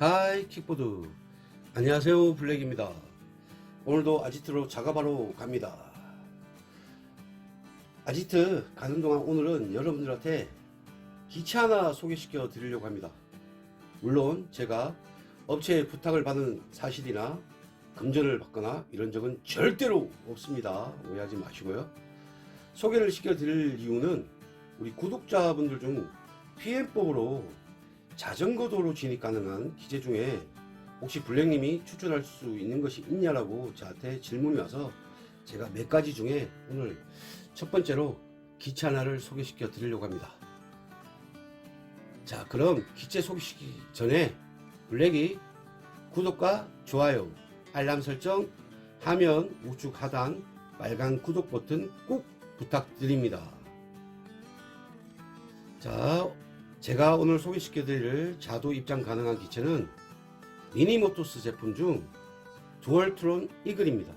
하이 킥보드. 안녕하세요 블랙입니다. 오늘도 아지트로 작업하러 갑니다. 아지트 가는 동안 오늘은 여러분들한테 기차 하나 소개시켜 드리려고 합니다. 물론 제가 업체에 부탁을 받은 사실이나 금전을 받거나 이런 적은 절대로 없습니다. 오해하지 마시고요. 소개를 시켜 드릴 이유는 우리 구독자분들 중 PM법으로 자전거 도로 진입 가능한 기재 중에 혹시 블랙님이 추천할 수 있는 것이 있냐라고 저한테 질문이 와서 제가 몇 가지 중에 오늘 첫 번째로 기차 하나를 소개시켜 드리려고 합니다. 자, 그럼 기체 소개시키기 전에 블랙이 구독과 좋아요, 알람 설정, 화면 우측 하단 빨간 구독 버튼 꼭 부탁드립니다. 자, 제가 오늘 소개시켜 드릴 자도 입장 가능한 기체는 미니모토스 제품 중 두얼트론 이글입니다.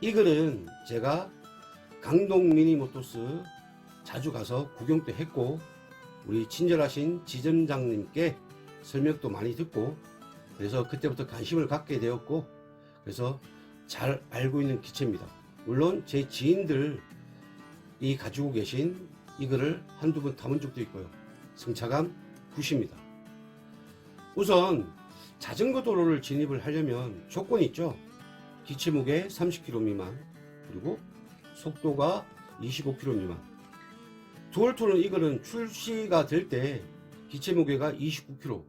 이글은 제가 강동 미니모토스 자주 가서 구경도 했고 우리 친절하신 지점장님께 설명도 많이 듣고 그래서 그때부터 관심을 갖게 되었고 그래서 잘 알고 있는 기체입니다. 물론 제 지인들이 가지고 계신 이글을 한두 번 타본 적도 있고요. 승차감 굿입니다. 우선 자전거 도로를 진입을 하려면 조건이 있죠. 기체 무게 30kg 미만 그리고 속도가 25km 미만. 두얼토는 이거는 출시가 될 때 기체 무게가 29kg,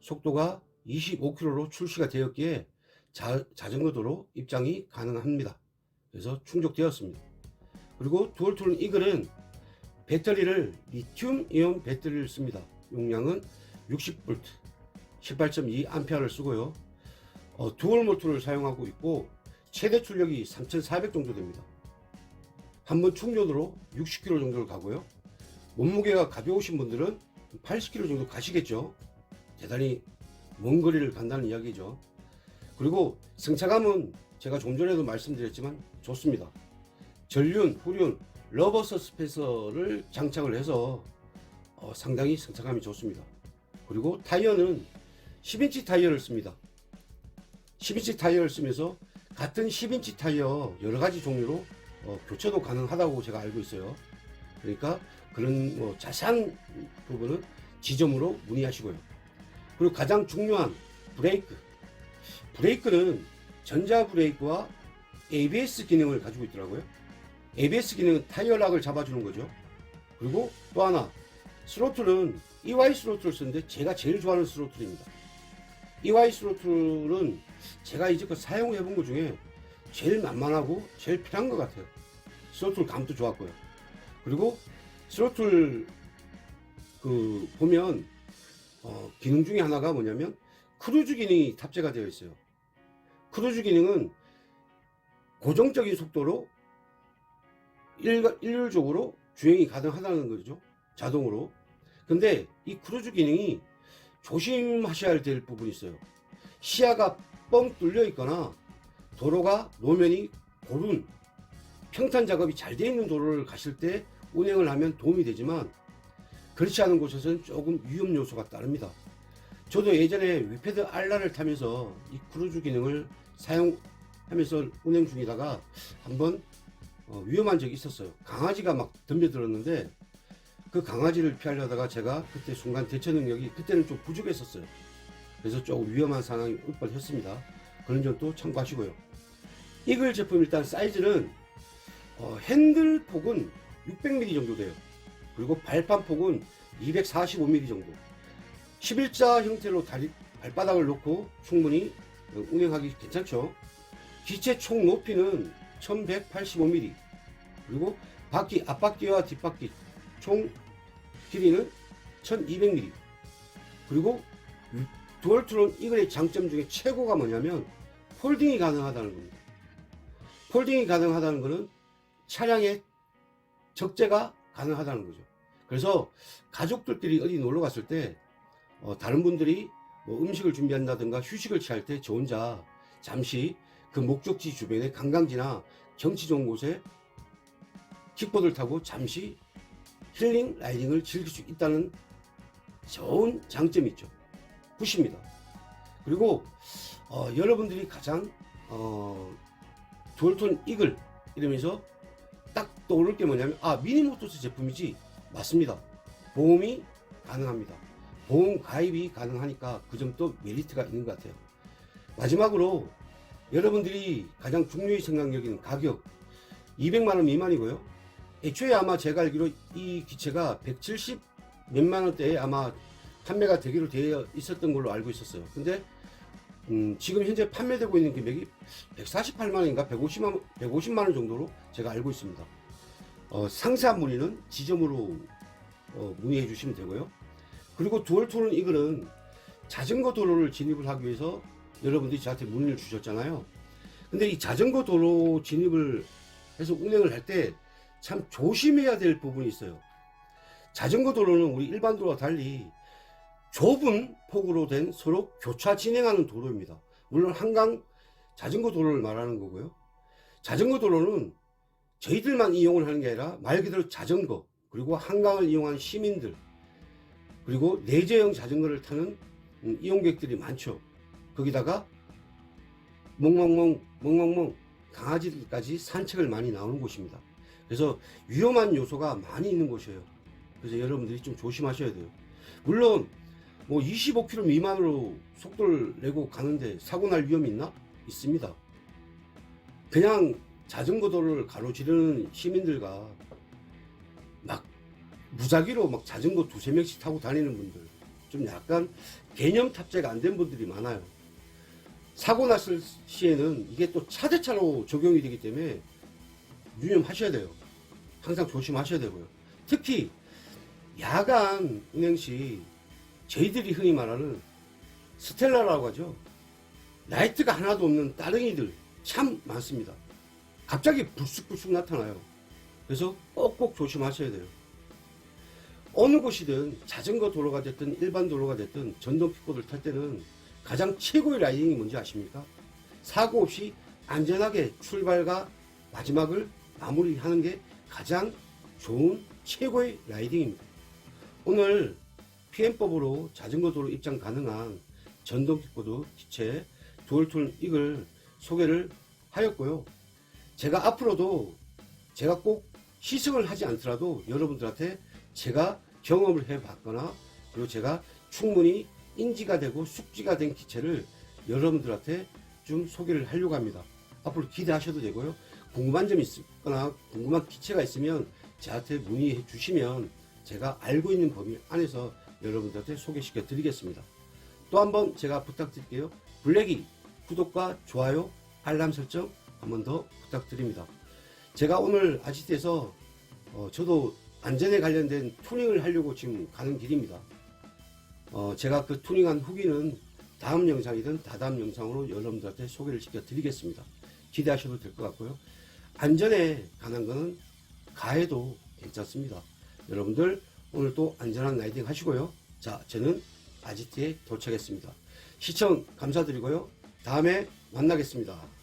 속도가 25km로 출시가 되었기에 자, 자전거 도로 입장이 가능합니다. 그래서 충족되었습니다. 그리고 두얼토는 이글은 배터리를 리튬 이온 배터리를 씁니다. 용량은 60V, 18.2A를 쓰고요. 어, 두얼 모터를 사용하고 있고 최대 출력이 3,400 정도 됩니다. 한 번 충전으로 60km 정도를 가고요. 몸무게가 가벼우신 분들은 80km 정도 가시겠죠. 대단히 먼 거리를 간다는 이야기죠. 그리고 승차감은 제가 좀 전에도 말씀드렸지만 좋습니다. 전륜, 후륜, 러버 서스펜서를 장착을 해서 어, 상당히 승차감이 좋습니다. 그리고 타이어는 10인치 타이어를 씁니다. 10인치 타이어를 쓰면서 같은 10인치 타이어 여러 가지 종류로 어, 교체도 가능하다고 제가 알고 있어요. 그러니까 그런 뭐 자세한 부분은 지점으로 문의하시고요. 그리고 가장 중요한 브레이크. 브레이크는 전자 브레이크와 ABS 기능을 가지고 있더라고요. ABS 기능은 타이어 락을 잡아주는 거죠. 그리고 또 하나 스로틀은 EY 스로틀을 쓰는데 제가 제일 좋아하는 스로틀입니다. EY 스로틀은 제가 이제껏 사용해 본 것 중에 제일 만만하고 제일 편한 것 같아요. 스로틀 감도 좋았고요. 그리고 스로틀 그 보면 어, 기능 중에 하나가 뭐냐면 크루즈 기능이 탑재가 되어 있어요. 크루즈 기능은 고정적인 속도로 일, 일률적으로 주행이 가능하다는 거죠. 자동으로. 근데 이 크루즈 기능이 조심하셔야 될 부분이 있어요. 시야가 뻥 뚫려 있거나 도로가 노면이 고른 평탄 작업이 잘 되어 있는 도로를 가실 때 운행을 하면 도움이 되지만 그렇지 않은 곳에서는 조금 위험 요소가 따릅니다. 저도 예전에 위패드 알라를 타면서 이 크루즈 기능을 사용하면서 운행 중이다가 한번 어, 위험한 적이 있었어요. 강아지가 막 덤벼들었는데 그 강아지를 피하려다가 제가 그때 순간 대처 능력이 그때는 좀 부족했었어요. 그래서 조금 위험한 상황이 올 뻔했습니다. 그런 점도 참고하시고요. 이글 제품 일단 사이즈는 어, 핸들 폭은 600mm 정도 돼요. 그리고 발판 폭은 245mm 정도. 11자 형태로 다리, 발바닥을 놓고 충분히 어, 운행하기 괜찮죠. 기체 총 높이는 1185mm. 그리고 바퀴, 앞바퀴와 뒷바퀴 총 길이는 1200mm. 그리고 두얼트론 이글의 장점 중에 최고가 뭐냐면 폴딩이 가능하다는 겁니다. 폴딩이 가능하다는 것은 차량의 적재가 가능하다는 거죠. 그래서 가족들끼리 어디 놀러 갔을 때 어, 다른 분들이 뭐 음식을 준비한다든가 휴식을 취할 때 저 혼자 잠시 그 목적지 주변의 관광지나 경치 좋은 곳에 킥보드를 타고 잠시 힐링 라이딩을 즐길 수 있다는 좋은 장점이 있죠. 굿입니다. 그리고 어, 여러분들이 가장 어, 듀얼톤 이글 이러면서 딱 떠오를 게 뭐냐면 아 미니모토스 제품이지. 맞습니다. 보험이 가능합니다. 보험 가입이 가능하니까 그 점도 메리트가 있는 것 같아요. 마지막으로 여러분들이 가장 중요히 생각 여기는 가격. 200만원 미만이고요 애초에 아마 제가 알기로 이 기체가 170 몇만 원대에 아마 판매가 되기로 되어 있었던 걸로 알고 있었어요 근데 음, 지금 현재 판매되고 있는 금액이 148만 원인가 150만, 150만 원 정도로 제가 알고 있습니다. 어, 상세한 문의는 지점으로 어, 문의해 주시면 되고요. 그리고 두얼토는 이거는 자전거 도로를 진입을 하기 위해서 여러분들이 저한테 문의를 주셨잖아요. 근데 이 자전거 도로 진입을 해서 운행을 할 때 참 조심해야 될 부분이 있어요. 자전거 도로는 우리 일반 도로와 달리 좁은 폭으로 된 서로 교차 진행하는 도로입니다. 물론 한강 자전거 도로를 말하는 거고요. 자전거 도로는 저희들만 이용을 하는 게 아니라 말 그대로 자전거 그리고 한강을 이용하는 시민들 그리고 내재형 자전거를 타는 음, 이용객들이 많죠. 거기다가 멍멍멍 멍멍멍 강아지들까지 산책을 많이 나오는 곳입니다. 그래서 위험한 요소가 많이 있는 곳이에요. 그래서 여러분들이 좀 조심하셔야 돼요. 물론 뭐 25km 미만으로 속도를 내고 가는데 사고 날 위험이 있나? 있습니다. 그냥 자전거 도로를 가로지르는 시민들과 막 무작위로 막 자전거 두세 명씩 타고 다니는 분들 좀 약간 개념 탑재가 안 된 분들이 많아요. 사고 났을 시에는 이게 또 차대차로 적용이 되기 때문에 유념하셔야 돼요. 항상 조심하셔야 되고요. 특히 야간 운행 시 저희들이 흔히 말하는 스텔라라고 하죠. 라이트가 하나도 없는 따릉이들 참 많습니다. 갑자기 불쑥불쑥 나타나요. 그래서 꼭꼭 조심하셔야 돼요. 어느 곳이든 자전거 도로가 됐든 일반 도로가 됐든 전동 킥보드를 탈 때는 가장 최고의 라이딩이 뭔지 아십니까? 사고 없이 안전하게 출발과 마지막을 마무리하는 게 가장 좋은 최고의 라이딩입니다. 오늘 PM법으로 자전거 도로 입장 가능한 전동 킥보드 기체 두얼툴 이글 소개를 하였고요. 제가 앞으로도 제가 꼭 시승을 하지 않더라도 여러분들한테 제가 경험을 해봤거나 그리고 제가 충분히 인지가 되고 숙지가 된 기체를 여러분들한테 좀 소개를 하려고 합니다. 앞으로 기대하셔도 되고요. 궁금한 점이 있거나 궁금한 기체가 있으면 저한테 문의해 주시면 제가 알고 있는 범위 안에서 여러분들한테 소개시켜 드리겠습니다. 또 한번 제가 부탁드릴게요. 블랙이 구독과 좋아요, 알람 설정 한 번 더 부탁드립니다. 제가 오늘 아지트에서 어, 저도 안전에 관련된 투닝을 하려고 지금 가는 길입니다. 어, 제가 그 투닝한 후기는 다음 영상이든 다다음 영상으로 여러분들한테 소개를 시켜 드리겠습니다. 기대하셔도 될 것 같고요. 안전에 관한 거는 가해도 괜찮습니다. 여러분들 오늘 또 안전한 라이딩 하시고요. 자, 저는 아지트에 도착했습니다. 시청 감사드리고요. 다음에 만나겠습니다.